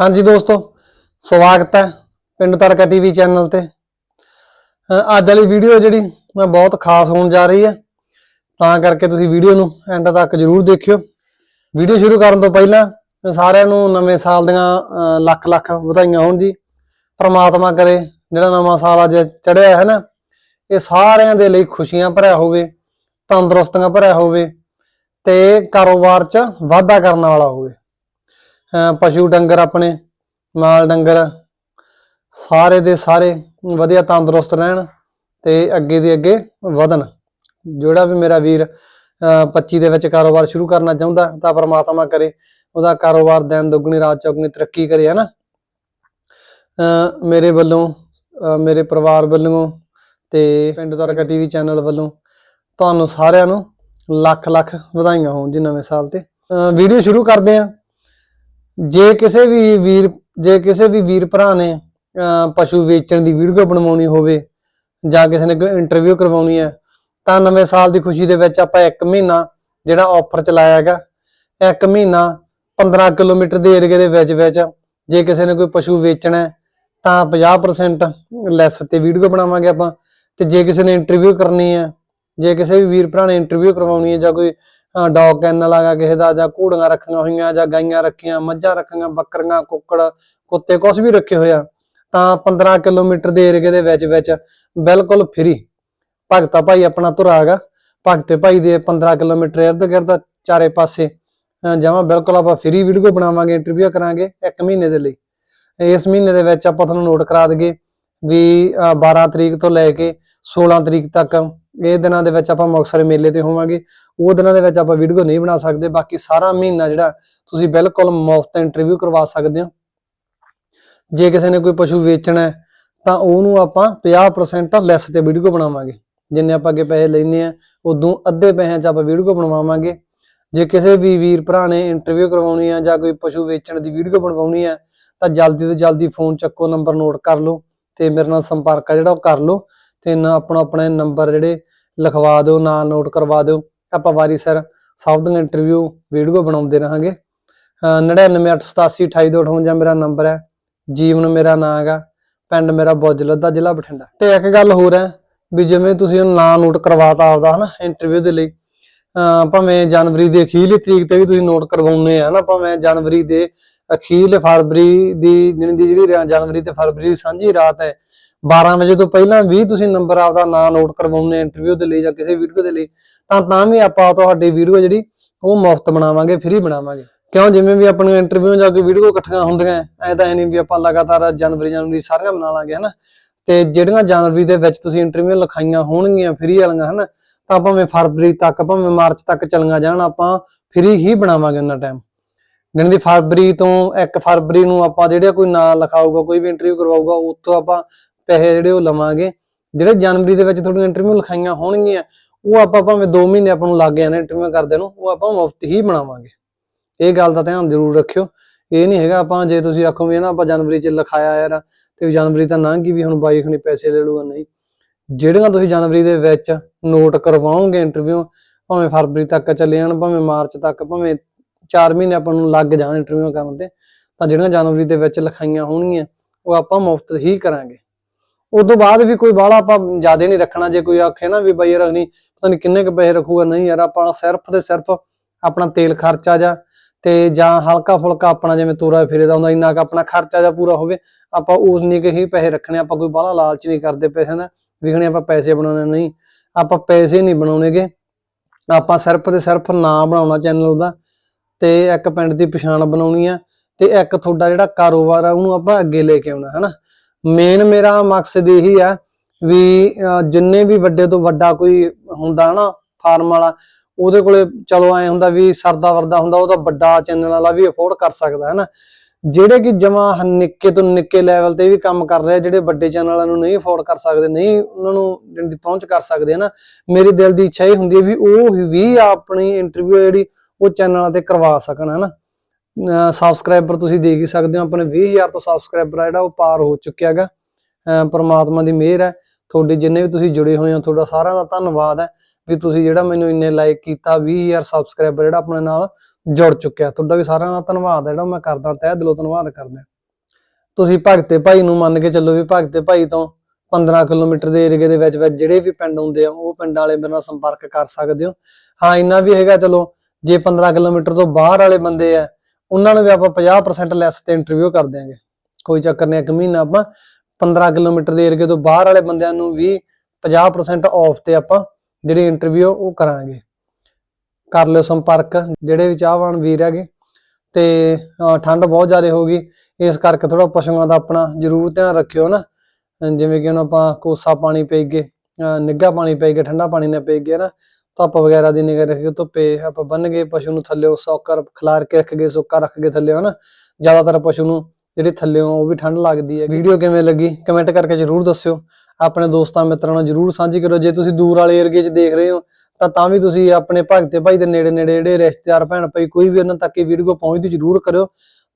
ਹਾਂਜੀ ਦੋਸਤੋ, ਸਵਾਗਤ ਹੈ ਪਿੰਡ ਤਰਕਾ ਟੀਵੀ ਚੈਨਲ ਤੇ। ਅਹ ਅੱਜ ਵਾਲੀ ਵੀਡੀਓ ਜਿਹੜੀ ਮੈਂ ਬਹੁਤ ਖਾਸ ਹੋਣ ਜਾ ਰਹੀ ਹੈ, ਤਾਂ ਕਰਕੇ ਤੁਸੀਂ ਵੀਡੀਓ ਨੂੰ ਐਂਡ ਤੱਕ ਜਰੂਰ ਦੇਖਿਓ। ਵੀਡੀਓ ਸ਼ੁਰੂ ਕਰਨ ਤੋਂ ਪਹਿਲਾਂ ਸਾਰਿਆਂ ਨੂੰ ਨਵੇਂ ਸਾਲ ਦੀਆਂ, ਅਹ, ਲੱਖ ਲੱਖ ਵਧਾਈਆਂ ਹੋਣ ਜੀ। ਪ੍ਰਮਾਤਮਾ ਕਰੇ, ਜਿਹੜਾ ਨਵਾਂ ਸਾਲ ਅੱਜ ਚੜਿਆ ਹੈ ਨਾ, ਇਹ ਸਾਰਿਆਂ ਦੇ ਲਈ ਖੁਸ਼ੀਆਂ ਭਰਿਆ ਹੋਵੇ, ਤੰਦਰੁਸਤੀਆਂ ਭਰਿਆ ਹੋਵੇ ਤੇ ਕਾਰੋਬਾਰ 'ਚ ਵਾਧਾ ਕਰਨ ਵਾਲਾ ਹੋਵੇ। ਅਹ ਪਸ਼ੂ ਡੰਗਰ ਆਪਣੇ ਮਾਲ ਡੰਗਰ, ਸਾਰੇ ਦੇ ਸਾਰੇ ਵਧੀਆ ਤੰਦਰੁਸਤ ਰਹਿਣ ਤੇ ਅੱਗੇ ਦੇ ਅੱਗੇ ਵਧਣ। ਜਿਹੜਾ ਵੀ ਮੇਰਾ ਵੀਰ, ਅਹ 25 ਦੇ ਵਿੱਚ ਕਾਰੋਬਾਰ ਸ਼ੁਰੂ ਕਰਨਾ ਚਾਹੁੰਦਾ, ਤਾਂ ਪਰਮਾਤਮਾ ਕਰੇ, ਉਹਦਾ ਕਾਰੋਬਾਰ ਦਿਨ ਦੁੱਗਣੀ, ਰਾਤ ਚੌਗਣੀ ਤਰੱਕੀ ਕਰੇ ਹਨਾ ਅਹ ਮੇਰੇ ਵੱਲੋਂ, ਅਹ ਮੇਰੇ ਪਰਿਵਾਰ ਵੱਲੋਂ ਤੇ ਪਿੰਡ ਦਰਗਾ ਟੀਵੀ ਚੈਨਲ ਵੱਲੋਂ ਤੁਹਾਨੂੰ ਸਾਰਿਆਂ ਨੂੰ ਲੱਖ ਲੱਖ ਵਧਾਈਆਂ ਹੋਣ ਜੀ ਨਵੇਂ ਸਾਲ ਤੇ। ਵੀਡੀਓ ਸ਼ੁਰੂ ਕਰਦੇ ਹਾਂ। ਜੇ ਕਿਸੇ ਵੀ ਵੀਰ, ਜੇ ਕਿਸੇ ਵੀ ਵੀਰ ਭਰਾ ਨੇ ਪਸ਼ੂ ਵੇਚਣ ਦੀ ਵੀਡੀਓ ਬਣਵਾਉਣੀ ਹੋਵੇ ਜਾਂ ਕਿਸੇ ਨੇ ਕੋਈ ਇੰਟਰਵਿਊ ਕਰਵਾਉਣੀ ਹੈ, ਤਾਂ ਨਵੇਂ ਸਾਲ ਦੀ ਖੁਸ਼ੀ ਦੇ ਵਿੱਚ ਆਪਾਂ 1 ਮਹੀਨਾ ਜਿਹੜਾ ਆਫਰ ਚਲਾਇਆ ਹੈਗਾ 1 ਮਹੀਨਾ 15 ਕਿਲੋਮੀਟਰ ਦੇ ਏਰੀਏ ਦੇ ਵਿੱਚ ਵਿੱਚ ਜੇ ਕਿਸੇ ਨੇ ਕੋਈ ਪਸ਼ੂ ਵੇਚਣਾ ਹੈ, ਤਾਂ 50% ਲੈਸ ਤੇ ਵੀਡੀਓ ਬਣਾਵਾਂਗੇ ਆਪਾਂ। ਤੇ ਜੇ ਕਿਸੇ ਨੇ ਇੰਟਰਵਿਊ ਕਰਨੀ ਹੈ, ਜੇ ਕਿਸੇ ਵੀ ਵੀਰ ਭਰਾ ਨੇ ਇੰਟਰਵਿਊ ਕਰਵਾਉਣੀ ਹੈ ਜਾਂ ਕੋਈ ਡੌਗ ਕੈਨਲ ਆਗਾ ਕਿਸੇ ਦਾ ਜਾਂ ਘੋੜੀਆਂ ਰੱਖੀਆਂ ਹੋਈਆਂ ਜਾਂ ਗਾਈਆਂ ਰੱਖੀਆਂ, ਮੱਝਾਂ ਰੱਖੀਆਂ, ਬੱਕਰੀਆਂ, ਕੁੱਕੜ, ਕੁੱਤੇ ਕੁਝ ਵੀ ਰੱਖੇ ਹੋਇਆ ਤਾਂ 15 ਕਿਲੋਮੀਟਰ ਦੇ ਏਰੀਏ ਦੇ ਵਿੱਚ ਵਿੱਚ ਬਿਲਕੁਲ ਫ੍ਰੀ ਭਗਤਾ ਭਾਈ ਆਪਣਾ ਧੁਰਾ ਭਗਤੇ ਭਾਈ ਦੇ 15 ਕਿਲੋਮੀਟਰ ਇਰਦ ਗਿਰਦ ਚਾਰੇ ਪਾਸੇ। ਜਮਾ ਬਿਲਕੁਲ ਆਪਾਂ ਫ੍ਰੀ ਵੀਡੀਓ ਬਣਾਵਾਂਗੇ ਇੰਟਰਵਿਊ ਕਰਾਂਗੇ ਇੱਕ ਮਹੀਨੇ ਦੇ ਲਈ। ਇਸ ਮਹੀਨੇ ਦੇ ਵਿੱਚ ਆਪਾਂ ਤੁਹਾਨੂੰ ਨੋਟ ਕਰਾ ਦਈਏ ਵੀ 12 ਤਰੀਕ ਤੋਂ ਲੈ ਕੇ 16 ਤਰੀਕ ਤੱਕ ਇਹ ਦਿਨਾਂ ਦੇ ਵਿੱਚ ਆਪਾਂ ਮੁਕਤਸਰ ਮੇਲੇ ਤੇ ਹੋਵਾਂਗੇ ਉਹ ਦਿਨਾਂ ਦੇ ਵਿੱਚ ਆਪਾਂ ਵੀਡੀਓ ਨਹੀਂ ਬਣਾ ਸਕਦੇ ਬਾਕੀ ਸਾਰਾ ਮਹੀਨਾ ਜਿਹੜਾ ਤੁਸੀਂ ਬਿਲਕੁਲ ਮੁਫਤ ਇੰਟਰਵਿਊ ਕਰਵਾ ਸਕਦੇ ਹੋ। ਜੇ ਕਿਸੇ ਨੇ ਕੋਈ ਪਸ਼ੂ ਵੇਚਣਾ ਹੈ, ਤਾਂ ਉਹਨੂੰ ਆਪਾਂ 50% ਲੈਸ ਤੇ ਵੀਡੀਓ ਬਣਾਵਾਂਗੇ। ਜਿੰਨੇ ਆਪਾਂ ਅੱਗੇ ਪੈਸੇ ਲੈਨੇ ਆ ਉਦੋਂ ਅੱਧੇ ਪੈਸਿਆਂ 'ਚ ਆਪਾਂ ਵੀਡੀਓ ਬਣਵਾਵਾਂਗੇ। ਜੇ ਕਿਸੇ ਵੀ ਵੀਰ ਭਰਾ ਨੇ ਇੰਟਰਵਿਊ ਕਰਵਾਉਣੀ ਆ ਜਾਂ ਕੋਈ ਪਸ਼ੂ ਵੇਚਣ ਦੀ ਵੀਡੀਓ ਬਣਵਾਉਣੀ ਆ ਤਾਂ ਜਲਦੀ ਤੋਂ ਜਲਦੀ ਫੋਨ ਚੱਕੋ ਨੰਬਰ ਨੋਟ ਕਰ ਲਓ ਤੇ ਮੇਰੇ ਨਾਲ ਸੰਪਰਕ ਆ ਜਿਹੜਾ ਉਹ ਕਰ ਲਓ। ਤੇ ਨਾ ਆਪਣਾ ਆਪਣੇ ਨੰਬਰ ਜਿਹੜੇ ਲਿਖਵਾ ਦਿਓ, ਨਾਂ ਨੋਟ ਕਰਵਾ ਦਿਓ। ਆਪਾਂ ਵਾਰੀ ਸਿਰ ਸਭ ਦੀਆਂ ਇੰਟਰਵਿਊ ਵੀਡੀਓ ਬਣਾਉਂਦੇ ਰਹਾਂਗੇ। 9988828258 ਮੇਰਾ ਨੰਬਰ ਹੈ। ਜੀਵਨ ਮੇਰਾ ਨਾਂ ਹੈਗਾ। ਪਿੰਡ ਮੇਰਾ ਬੁੱਜਲੱਦਾ ਜ਼ਿਲ੍ਹਾ ਬਠਿੰਡਾ। ਤੇ ਇੱਕ ਗੱਲ ਹੋਰ ਹੈ ਵੀ ਜਿਵੇਂ ਤੁਸੀਂ ਨਾਂ ਨੋਟ ਕਰਵਾਤਾ ਆਪਦਾ ਹਨਾ ਇੰਟਰਵਿਊ ਦੇ ਲਈ, ਅਹ ਭਾਵੇਂ ਜਨਵਰੀ ਦੇ ਅਖੀਰਲੀ ਤਰੀਕ ਤੇ ਵੀ ਤੁਸੀਂ ਨੋਟ ਕਰਵਾਉਣੇ ਆ ਨਾ ਭਾਵੇਂ ਜਨਵਰੀ ਦੇ ਅਖੀਰਲੇ ਫਰਵਰੀ ਦੀ, ਜਿਹੜੀ ਜਿਹੜੀ ਜਨਵਰੀ ਤੇ ਫਰਵਰੀ ਦੀ ਸਾਂਝੀ ਰਾਤ ਹੈ 12 ਵਜੇ ਤੋਂ ਪਹਿਲਾਂ ਵੀ ਤੁਸੀਂ ਨੰਬਰ ਆਪਦਾ ਨਾਂ ਨੋਟ ਕਰਵਾਉਣੇ ਇੰਟਰਵਿਊ ਦੇ ਲਈ ਜਾਂ ਕਿਸੇ ਵੀਡੀਓ ਦੇ ਲਈ, ਤਾਂ ਤਾਂ ਵੀ ਆਪਾਂ ਤੁਹਾਡੀ ਵੀਡੀਓ ਜਿਹੜੀ, ਉਹ ਮੁਫਤ ਬਣਾਵਾਂਗੇ ਫ੍ਰੀ ਬਣਾਵਾਂਗੇ। ਕਿਉਂ? ਜਿਵੇਂ ਵੀ ਆਪਣੀਆਂ ਇੰਟਰਵਿਊ ਜਾਂ ਕੋਈ ਵੀਡੀਓ ਇਕੱਠੀਆਂ ਹੁੰਦੀਆਂ, ਐ ਤਾਂ ਹੈ ਨਹੀਂ ਵੀ ਆਪਾਂ ਲਗਾਤਾਰ ਜਨਵਰੀ ਜਨਵਰੀ ਸਾਰੀਆਂ ਬਣਾ ਲਾਂਗੇ, ਹਨਾ? ਤੇ ਜਿਹੜੀਆਂ ਜਨਵਰੀ ਦੇ ਵਿੱਚ ਤੁਸੀਂ ਇੰਟਰਵਿਊ ਲਿਖਾਈਆਂ ਹੋਣਗੀਆਂ ਫ੍ਰੀ ਵਾਲੀਆਂ, ਹਨਾ? ਤਾਂ ਭਾਵੇਂ ਫਰਵਰੀ ਤੱਕ, ਭਾਵੇਂ ਮਾਰਚ ਤੱਕ ਚੱਲੀਆਂ ਜਾਣ, ਆਪਾਂ ਫ੍ਰੀ ਹੀ ਬਣਾਵਾਂਗੇ ਉਹਨਾਂ ਟਾਈਮ ਜਾਣੀ ਦੀ ਫਰਵਰੀ ਤੋਂ 1 ਫਰਵਰੀ ਨੂੰ ਆਪਾਂ ਜਿਹੜਾ ਕੋਈ ਨਾਂ ਲਿਖਾਊਗਾ, ਕੋਈ ਵੀ ਇੰਟਰਵਿਊ ਕਰਵਾਊਗਾ ਉੱਥੋਂ ਆਪਾਂ ਪੈਸੇ ਜਿਹੜੇ ਉਹ ਲਵਾਂਗੇ, ਜਿਹੜੇ ਜਨਵਰੀ ਦੇ ਵਿੱਚ ਤੁਹਾਡੀਆਂ ਇੰਟਰਵਿਊ ਲਿਖਾਈਆਂ ਹੋਣਗੀਆਂ, ਉਹ ਆਪਾਂ ਭਾਵੇਂ 2 ਮਹੀਨੇ ਆਪਾਂ ਨੂੰ ਲੱਗ ਜਾਣੇ ਇੰਟਰਵਿਊ ਕਰਦੇ ਨੂੰ, ਉਹ ਆਪਾਂ ਮੁਫਤ ਹੀ ਬਣਾਵਾਂਗੇ। ਇਹ ਗੱਲ ਦਾ ਧਿਆਨ ਜ਼ਰੂਰ ਰੱਖਿਓ। ਇਹ ਨਹੀਂ ਹੈਗਾ ਆਪਾਂ ਜੇ ਤੁਸੀਂ ਆਖੋ ਵੀ ਨਾ ਆਪਾਂ ਜਨਵਰੀ 'ਚ ਲਿਖਾਇਆ ਯਾਰ, ਤੇ ਜਨਵਰੀ ਤਾਂ ਲੰਘ ਗਈ ਵੀ ਹੁਣ ਬਾਈ ਖਣੀ ਪੈਸੇ ਲੈ ਲੂਗਾ ਨਹੀਂ। ਜਿਹੜੀਆਂ ਤੁਸੀਂ ਜਨਵਰੀ ਦੇ ਵਿੱਚ ਨੋਟ ਕਰਵਾਓਗੇ ਇੰਟਰਵਿਊ ਭਾਵੇਂ ਫਰਵਰੀ ਤੱਕ ਚੱਲੇ ਜਾਣ, ਭਾਵੇਂ ਮਾਰਚ ਤੱਕ, ਭਾਵੇਂ 4 ਮਹੀਨੇ ਆਪਾਂ ਨੂੰ ਲੱਗ ਜਾਣ ਇੰਟਰਵਿਊ ਕਰਨ ਤੇ ਤਾਂ ਜਿਹੜੀਆਂ ਜਨਵਰੀ ਦੇ ਵਿੱਚ ਲਿਖਾਈਆਂ ਹੋਣਗੀਆਂ, ਉਹ ਆਪਾਂ ਮੁਫਤ ਹੀ ਕਰਾਂਗੇ। ਉਸ ਤੋਂ ਬਾਅਦ ਵੀ ਕੋਈ ਬਾਹਲਾ ਆਪਾਂ ਜ਼ਿਆਦਾ ਨਹੀਂ ਰੱਖਣਾ, ਜੇ ਕੋਈ ਆਖੇ ਨਾ ਵੀ ਬਾਈ ਯਾਰ ਨਹੀਂ ਪਤਾ ਨਹੀਂ ਕਿੰਨੇ ਕੁ ਪੈਸੇ ਰੱਖੂਗਾ, ਨਹੀਂ ਯਾਰ ਆਪਾਂ ਸਿਰਫ ਤੇ ਸਿਰਫ ਆਪਣਾ ਤੇਲ ਖਰਚਾ ਜਾ ਤੇ ਜਾਂ ਹਲਕਾ ਫੁਲਕਾ ਆਪਣਾ ਜਿਵੇਂ ਤੋਰਾ ਫਿਰੇ ਦਾ ਹੁੰਦਾ, ਇੰਨਾ ਕੁ ਆਪਣਾ ਖਰਚਾ ਜਾਂ ਪੂਰਾ ਹੋਵੇ, ਆਪਾਂ ਉਸ ਨਹੀਂ ਕਿ ਹੀ ਪੈਸੇ ਰੱਖਣੇ, ਆਪਾਂ ਕੋਈ ਬਾਹਲਾ ਲਾਲਚ ਨਹੀਂ ਕਰਦੇ ਪੈਸੇ ਦਾ ਵਿਖਣੇ ਆਪਾਂ ਪੈਸੇ ਬਣਾਉਣੇ, ਨਹੀਂ, ਆਪਾਂ ਪੈਸੇ ਨਹੀਂ ਬਣਾਉਣੇਗੇ, ਆਪਾਂ ਸਿਰਫ ਤੇ ਸਿਰਫ ਨਾਂ ਬਣਾਉਣਾ ਚੈਨਲ ਉਹਦਾ ਤੇ ਇੱਕ ਪਿੰਡ ਦੀ ਪਛਾਣ ਬਣਾਉਣੀ ਆ, ਤੇ ਇੱਕ ਤੁਹਾਡਾ ਜਿਹੜਾ ਕਾਰੋਬਾਰ ਆ, ਉਹਨੂੰ ਆਪਾਂ ਅੱਗੇ ਲੈ ਕੇ ਆਉਣਾ, ਹਨਾ? ਮੇਨ ਮੇਰਾ ਮਕਸਦ ਇਹੀ ਆ ਵੀ ਜਿੰਨੇ ਵੀ ਵੱਡੇ ਤੋਂ ਵੱਡਾ ਕੋਈ ਹੁੰਦਾ ਹਨਾ ਫਾਰਮ ਵਾਲਾ, ਉਹਦੇ ਕੋਲੇ ਚਲੋ ਐ ਹੁੰਦਾ ਵੀ ਸਰਦਾ ਵਰਦਾ ਹੁੰਦਾ, ਉਹ ਤਾਂ ਵੱਡਾ ਚੈਨਲ ਵਾਲਾ ਵੀ ਅਫੋਰਡ ਕਰ ਸਕਦਾ ਹੈ ਜਿਹੜੇ ਕਿ ਜਮਾ ਨਿੱਕੇ ਤੋਂ ਨਿੱਕੇ ਲੈਵਲ ਤੇ ਵੀ ਕੰਮ ਕਰ ਰਹੇ ਜਿਹੜੇ ਵੱਡੇ ਚੈਨਲ ਨੂੰ ਨਹੀਂ ਅਫੋਰਡ ਕਰ ਸਕਦੇ, ਨਹੀਂ ਉਹਨਾਂ ਨੂੰ ਦੀ ਪਹੁੰਚ ਕਰ ਸਕਦੇ, ਹਨਾ? ਨਾ ਮੇਰੀ ਦਿਲ ਦੀ ਇੱਛਾ ਇਹ ਹੁੰਦੀ ਹੈ ਵੀ ਉਹ ਵੀ ਆਪਣੀ ਇੰਟਰਵਿਊ ਜਿਹੜੀ, ਉਹ ਚੈਨਲਾਂ ਤੇ ਕਰਵਾ ਸਕਣ, ਹਨਾ? ਸਬਸਕ੍ਰਾਈਬਰ ਤੁਸੀਂ ਦੇਖ ਹੀ ਸਕਦੇ ਹੋ, ਆਪਣੇ 20000 ਤੋਂ ਸਬਸਕ੍ਰਾਈਬਰ ਜਿਹੜਾ, ਉਹ ਪਾਰ ਹੋ ਚੁੱਕਿਆ ਹੈਗਾ। ਅਹ ਪ੍ਰਮਾਤਮਾ ਦੀ ਮਿਹਰ ਹੈ। ਤੁਹਾਡੇ ਜਿੰਨੇ ਵੀ ਤੁਸੀਂ ਜੁੜੇ ਹੋਏ ਹੋ, ਤੁਹਾਡਾ ਸਾਰਿਆਂ ਦਾ ਧੰਨਵਾਦ ਹੈ ਵੀ ਤੁਸੀਂ ਜਿਹੜਾ ਮੈਨੂੰ ਇੰਨੇ ਲਾਈਕ ਕੀਤਾ 20000 ਸਬਸਕ੍ਰਾਈਬਰ ਜਿਹੜਾ ਆਪਣੇ ਨਾਲ ਜੁੜ ਚੁੱਕਿਆ। ਤੁਹਾਡਾ ਵੀ ਸਾਰਿਆਂ ਦਾ ਧੰਨਵਾਦ ਹੈ, ਜਿਹੜਾ ਮੈਂ ਕਰਦਾ, ਤਹਿ ਦਿਲੋਂ ਧੰਨਵਾਦ ਕਰਦਾ। ਤੁਸੀਂ ਭਗਤੇ ਭਾਈ ਨੂੰ ਮੰਨ ਕੇ ਚੱਲੋ ਵੀ ਭਗਤੇ ਭਾਈ ਤੋਂ 15 ਕਿਲੋਮੀਟਰ ਦੇ ਏਰੀਏ ਦੇ ਵਿੱਚ ਵਿੱਚ ਜਿਹੜੇ ਵੀ ਪਿੰਡ ਹੁੰਦੇ ਆ, ਉਹ ਪਿੰਡਾਂ ਵਾਲੇ ਮੇਰੇ ਨਾਲ ਸੰਪਰਕ ਕਰ ਸਕਦੇ ਹੋ। ਹਾਂ, ਇੰਨਾ ਵੀ ਹੈਗਾ, ਚਲੋ, ਜੇ 15 ਕਿਲੋਮੀਟਰ ਤੋਂ ਬਾਹਰ ਵਾਲੇ ਬੰਦੇ ਆ ਉਹਨਾਂ ਨੂੰ ਵੀ ਆਪਾਂ 50% ਲੈਸ ਤੇ ਇੰਟਰਵਿਊ ਕਰ ਦਿਆਂਗੇ। ਕੋਈ ਚੱਕਰ ਨਹੀਂ, ਇੱਕ ਮਹੀਨਾ ਆਪਾਂ 15 ਕਿਲੋਮੀਟਰ ਦੇ ਏਰੀਏ ਤੋਂ ਬਾਹਰ ਵਾਲੇ ਬੰਦਿਆਂ ਨੂੰ ਵੀ 50% ਆਫ ਤੇ ਆਪਾਂ ਜਿਹੜੀ ਇੰਟਰਵਿਊ ਉਹ ਕਰਾਂਗੇ। ਕਰ ਲਿਓ ਸੰਪਰਕ, ਜਿਹੜੇ ਵੀ ਚਾਹਵਾਨ ਵੀਰ ਹੈਗੇ। ਤੇ, ਅਹ, ਠੰਡ ਬਹੁਤ ਜ਼ਿਆਦਾ ਹੋ ਗਈ। ਇਸ ਕਰਕੇ ਥੋੜਾ ਪਸ਼ੂਆਂ ਦਾ ਆਪਣਾ ਜ਼ਰੂਰ ਧਿਆਨ ਰੱਖਿਓ ਨਾ। ਜਿਵੇਂ ਕਿ ਹੁਣ ਆਪਾਂ ਕੋਸਾ ਪਾਣੀ ਪੀਗੇ ਨਿੱਘਾ ਪਾਣੀ ਪੀਗੇ ਠੰਡਾ ਪਾਣੀ ਨਾ ਪੀਗੇ ਨਾ। ਧੁੱਪ ਵਗੈਰਾ ਦੀ ਨਿਗਰ ਰੱਖ ਕੇ ਧੁੱਪੇ ਆਪਾਂ ਬੰਨ ਗਏ, ਪਸ਼ੂ ਨੂੰ ਥੱਲੇ ਸੌਕਰ ਖਿਲਾਰ ਕੇ ਰੱਖ ਗਏ, ਸੁੱਕਾ ਰੱਖ ਕੇ ਥੱਲੇ, ਹਨਾ? ਜ਼ਿਆਦਾਤਰ ਪਸ਼ੂ ਨੂੰ ਜਿਹੜੀ ਥੱਲੇ ਉਹ ਵੀ ਠੰਡ ਲੱਗਦੀ ਹੈ। ਵੀਡੀਓ ਕਿਵੇਂ ਲੱਗੀ? ਕਮੈਂਟ ਕਰਕੇ ਜਰੂਰ ਦੱਸਿਓ। ਆਪਣੇ ਦੋਸਤਾਂ, ਮਿੱਤਰਾਂ ਨਾਲ ਜਰੂਰ ਸਾਂਝੀ ਕਰੋ। ਜੇ ਤੁਸੀਂ ਦੂਰ ਵਾਲੇ ਏਰੀਏ 'ਚ ਦੇਖ ਰਹੇ ਹੋ, ਤਾਂ ਤਾਂ ਵੀ ਤੁਸੀਂ ਆਪਣੇ ਭਗਤੇ ਭਾਈ ਦੇ ਨੇੜੇ ਨੇੜੇ ਜਿਹੜੇ ਰਿਸ਼ਤੇਦਾਰ, ਭੈਣ ਭਾਈ, ਕੋਈ ਵੀ ਉਹਨਾਂ ਤੱਕ ਇਹ ਵੀਡੀਓ ਪਹੁੰਚਦੀ ਜਰੂਰ ਕਰਿਓ।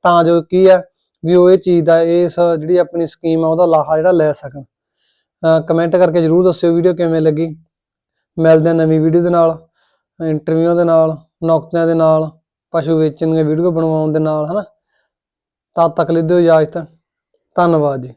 ਤਾਂ ਜੋ ਕੀ ਹੈ ਵੀ ਉਹ ਇਹ ਚੀਜ਼ ਦਾ, ਇਸ ਜਿਹੜੀ ਆਪਣੀ ਸਕੀਮ ਆ, ਉਹਦਾ ਲਾਹਾ ਜਿਹੜਾ ਲੈ ਸਕਣ। ਕਮੈਂਟ ਕਰਕੇ ਜਰੂਰ ਦੱਸਿਓ ਵੀਡੀਓ ਕਿਵੇਂ ਲੱਗੀ। ਮਿਲਦੇ ਹਾਂ ਨਵੀਂ ਵੀਡੀਓ ਦੇ ਨਾਲ ਇੰਟਰਵਿਊ ਦੇ ਨਾਲ ਨੌਕਤਿਆਂ ਦੇ ਨਾਲ, ਪਸ਼ੂ ਵੇਚਣ ਦੀਆਂ ਵੀਡੀਓ ਬਣਵਾਉਣ ਦੇ ਨਾਲ, ਹਨਾ? ਤਦ ਤੱਕ ਲਈ ਦਿਓ ਇਜਾਜ਼ਤ। ਧੰਨਵਾਦ ਜੀ।